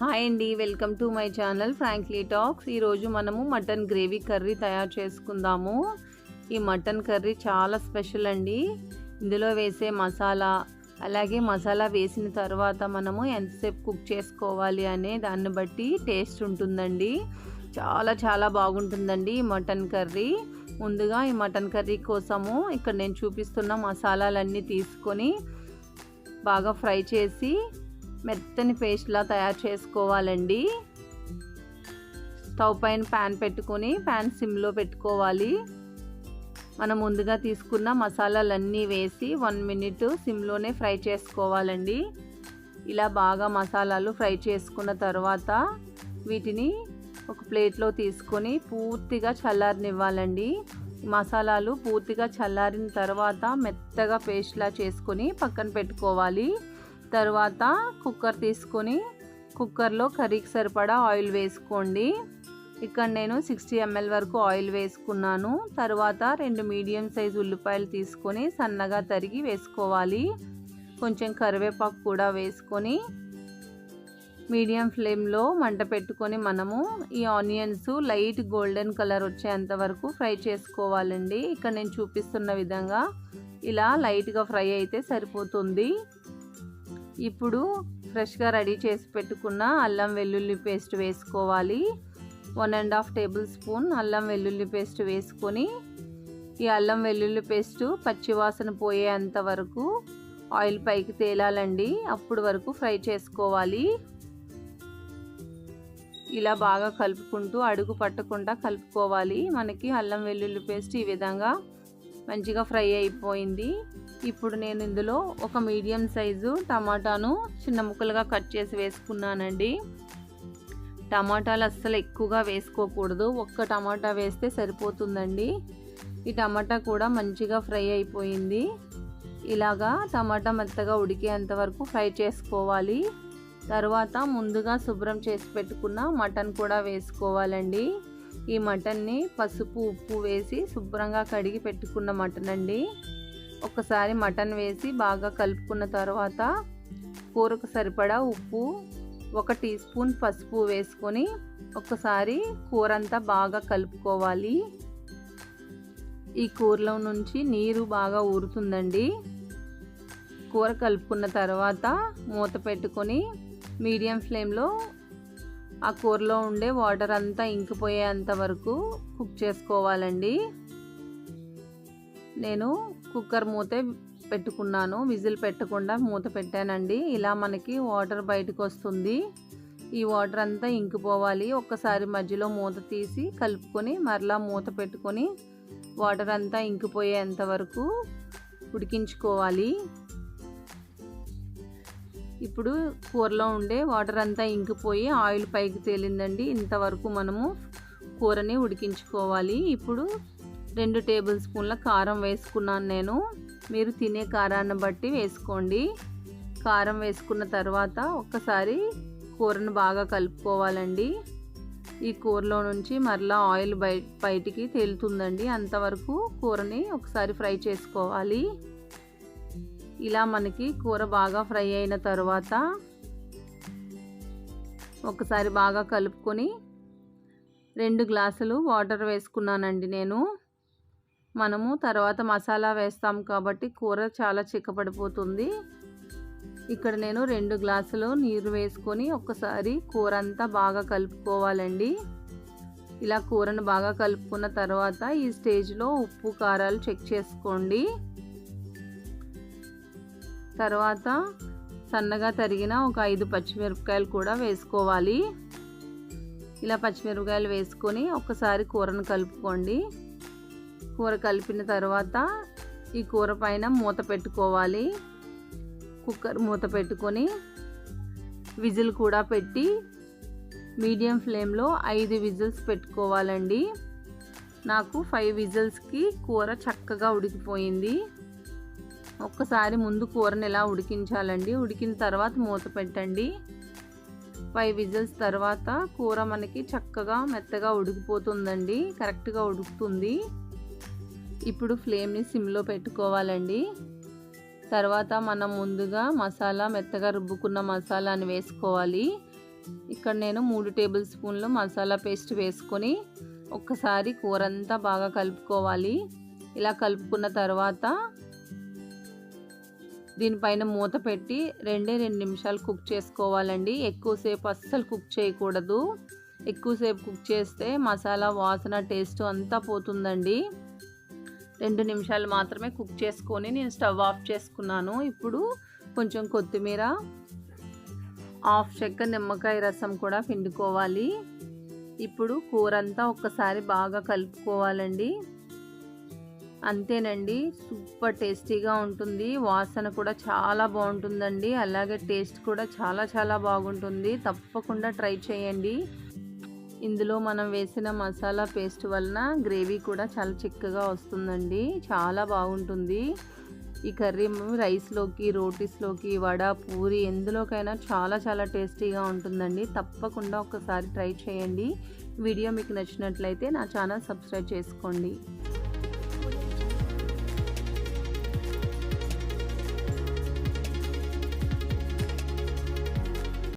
Hi అండి welcome to my channel frankly talks. ఈరోజు మనము మటన్ గ్రేవీ కర్రీ తయారు చేసుకుందాము. ఈ మటన్ కర్రీ చాలా స్పెషల్ అండి. ఇందులో వేసే మసాలా అలాగే మసాలా వేసిన తర్వాత మనము ఎంతసేపు కుక్ చేసుకోవాలి అనే దాన్ని బట్టి టేస్ట్ ఉంటుందండి. చాలా చాలా బాగుంటుందండి ఈ మటన్ కర్రీ. ముందుగా ఈ మటన్ కర్రీ కోసము ఇక్కడ నేను చూపిస్తున్న మసాలాలన్నీ తీసుకొని బాగా ఫ్రై చేసి మెత్తని పేస్ట్లా తయారు చేసుకోవాలండి. స్టవ్ పైన ప్యాన్ పెట్టుకొని ప్యాన్ సిమ్లో పెట్టుకోవాలి. మనం ముందుగా తీసుకున్న మసాలాలన్నీ వేసి వన్ మినిట్ సిమ్లోనే ఫ్రై చేసుకోవాలండి. ఇలా బాగా మసాలాలు ఫ్రై చేసుకున్న తర్వాత వీటిని ఒక ప్లేట్లో తీసుకొని పూర్తిగా చల్లారనివ్వాలండి. మసాలాలు పూర్తిగా చల్లారిన తర్వాత మెత్తగా పేస్ట్లా చేసుకొని పక్కన పెట్టుకోవాలి. తర్వాత కుక్కర్ తీసుకొని కుక్కర్లో కర్రీకి సరిపడా ఆయిల్ వేసుకోండి. ఇక్కడ నేను సిక్స్టీ ఎంఎల్ వరకు ఆయిల్ వేసుకున్నాను. తర్వాత రెండు మీడియం సైజ్ ఉల్లిపాయలు తీసుకొని సన్నగా తరిగి వేసుకోవాలి. కొంచెం కరివేపాకు కూడా వేసుకొని మీడియం ఫ్లేమ్లో మంట పెట్టుకొని మనము ఈ ఆనియన్స్ లైట్ గోల్డెన్ కలర్ వచ్చేంత వరకు ఫ్రై చేసుకోవాలండి. ఇక్కడ నేను చూపిస్తున్న విధంగా ఇలా లైట్గా ఫ్రై అయితే సరిపోతుంది. ఇప్పుడు ఫ్రెష్గా రెడీ చేసి పెట్టుకున్న అల్లం వెల్లుల్లి పేస్ట్ వేసుకోవాలి. One and half tablespoon అల్లం వెల్లుల్లి పేస్ట్ వేసుకొని ఈ అల్లం వెల్లుల్లి పేస్ట్ పచ్చివాసన పోయేంత వరకు ఆయిల్ పైకి తేలాలండి. అప్పుడు వరకు ఫ్రై చేసుకోవాలి. ఇలా బాగా కలుపుకుంటూ అడుగు పట్టకుండా కలుపుకోవాలి. మనకి అల్లం వెల్లుల్లి పేస్ట్ ఈ విధంగా మంచిగా ఫ్రై అయిపోయింది. ఇప్పుడు నేను ఇందులో ఒక మీడియం సైజు టమాటాను చిన్న ముక్కలుగా కట్ చేసి వేసుకున్నానండి. టమాటాలు అస్సలు ఎక్కువగా వేసుకోకూడదు. ఒక్క టమాటా వేస్తే సరిపోతుందండి. ఈ టమాటా కూడా మంచిగా ఫ్రై అయిపోయింది. ఇలాగా టమాటా మెత్తగా ఉడికేంత వరకు ఫ్రై చేసుకోవాలి. తర్వాత ముందుగా శుభ్రం చేసి పెట్టుకున్న మటన్ కూడా వేసుకోవాలండి. ఈ మటన్ని పసుపు ఉప్పు వేసి శుభ్రంగా కడిగి పెట్టుకున్న మటన్ అండి. ఒకసారి మటన్ వేసి బాగా కలుపుకున్న తర్వాత కూరకు సరిపడా ఉప్పు ఒక టీ స్పూన్ పసుపు వేసుకొని ఒకసారి కూర అంతా బాగా కలుపుకోవాలి. ఈ కూరలో నుంచి నీరు బాగా ఊరుతుందండి. కూర కలుపుకున్న తర్వాత మూత పెట్టుకొని మీడియం ఫ్లేమ్లో ఆ కూరలో ఉండే వాటర్ అంతా ఇంకిపోయేంత వరకు కుక్ చేసుకోవాలండి. నేను కుక్కర్ మూతే పెట్టుకున్నాను విజిల్ పెట్టకుండా మూత పెట్టానండి. ఇలా మనకి వాటర్ బయటకు వస్తుంది ఈ వాటర్ అంతా ఇంకిపోవాలి. ఒక్కసారి మధ్యలో మూత తీసి కలుపుకొని మరలా మూత పెట్టుకొని వాటర్ అంతా ఇంకిపోయేంత వరకు ఉడికించుకోవాలి. ఇప్పుడు కూరలో ఉండే వాటర్ అంతా ఇంకిపోయి ఆయిల్ పైకి తేలిందండి. ఇంతవరకు మనము కూరని ఉడికించుకోవాలి. ఇప్పుడు రెండు టేబుల్ స్పూన్ల కారం వేసుకున్నాను నేను. మీరు తినే కారాన్ని బట్టి వేసుకోండి. కారం వేసుకున్న తర్వాత ఒక్కసారి కూరను బాగా కలుపుకోవాలండి. ఈ కూరలో నుంచి మరలా ఆయిల్ బయ బయటికి తేలుతుందండి. అంతవరకు కూరని ఒకసారి ఫ్రై చేసుకోవాలి. ఇలా మనకి కూర బాగా ఫ్రై అయిన తర్వాత ఒకసారి బాగా కలుపుకొని రెండు గ్లాసులు వాటర్ వేసుకున్నానండి నేను. మనము తర్వాత మసాలా వేస్తాం కాబట్టి కూర చాలా చిక్కపడిపోతుంది. ఇక్కడ నేను రెండు గ్లాసులు నీరు వేసుకొని ఒకసారి కూర అంతా బాగా కలుపుకోవాలండి. ఇలా కూరను బాగా కలుపుకున్న తర్వాత ఈ స్టేజ్లో ఉప్పు కారాలు చెక్ చేసుకోండి. తర్వాత సన్నగా తరిగిన ఒక ఐదు పచ్చిమిరపకాయలు కూడా వేసుకోవాలి. ఇలా పచ్చిమిరపకాయలు వేసుకొని ఒకసారి కూరను కలుపుకోండి. కూర కలిపిన తర్వాత ఈ కూర పైన మూత పెట్టుకోవాలి. కుక్కర్ మూత పెట్టుకొని విజిల్ కూడా పెట్టి మీడియం ఫ్లేమ్లో ఐదు విజిల్స్ పెట్టుకోవాలండి. నాకు ఫైవ్ విజిల్స్కి కూర చక్కగా ఉడికిపోయింది. ఒక్కసారి ముందు కూరని ఎలా ఉడికించాలండి? ఉడికిన తర్వాత మూత పెట్టండి. ఫైవ్ విజిల్స్ తర్వాత కూర మనకి చక్కగా మెత్తగా ఉడికిపోతుందండి. కరెక్ట్గా ఉడుకుతుంది. ఇప్పుడు ఫ్లేమ్ని సిమ్లో పెట్టుకోవాలండి. తర్వాత మనం ముందుగా మసాలా మెత్తగా రుబ్బుకున్న మసాలాని వేసుకోవాలి. ఇక్కడ నేను మూడు టేబుల్ స్పూన్లు మసాలా పేస్ట్ వేసుకొని ఒక్కసారి కూర అంతా బాగా కలుపుకోవాలి. ఇలా కలుపుకున్న తర్వాత దీనిపైన మూత పెట్టి రెండే రెండు నిమిషాలు కుక్ చేసుకోవాలండి. ఎక్కువసేపు అస్సలు కుక్ చేయకూడదు. ఎక్కువసేపు కుక్ చేస్తే మసాలా వాసన టేస్ట్ అంతా పోతుందండి. రెండు నిమిషాలు మాత్రమే కుక్ చేసుకొని నేను స్టవ్ ఆఫ్ చేసుకున్నాను. ఇప్పుడు కొంచెం కొత్తిమీర హాఫ్ చెక్క నిమ్మకాయ రసం కూడా పిండుకోవాలి. ఇప్పుడు కూర అంతా ఒక్కసారి బాగా కలుపుకోవాలండి. అంతేనండి. సూపర్ టేస్టీగా ఉంటుంది. వాసన కూడా చాలా బాగుంటుందండి. అలాగే టేస్ట్ కూడా చాలా చాలా బాగుంటుంది. తప్పకుండా ట్రై చేయండి. ఇందులో మనం వేసిన మసాలా పేస్ట్ వలన గ్రేవీ కూడా చాలా చిక్కగా వస్తుందండి. చాలా బాగుంటుంది. ఈ కర్రీ రైస్లోకి రోటీస్లోకి వడ పూరి ఎందులోకైనా చాలా చాలా టేస్టీగా ఉంటుందండి. తప్పకుండా ఒకసారి ట్రై చేయండి. వీడియో మీకు నచ్చినట్లయితే నా ఛానల్ సబ్స్క్రైబ్ చేసుకోండి.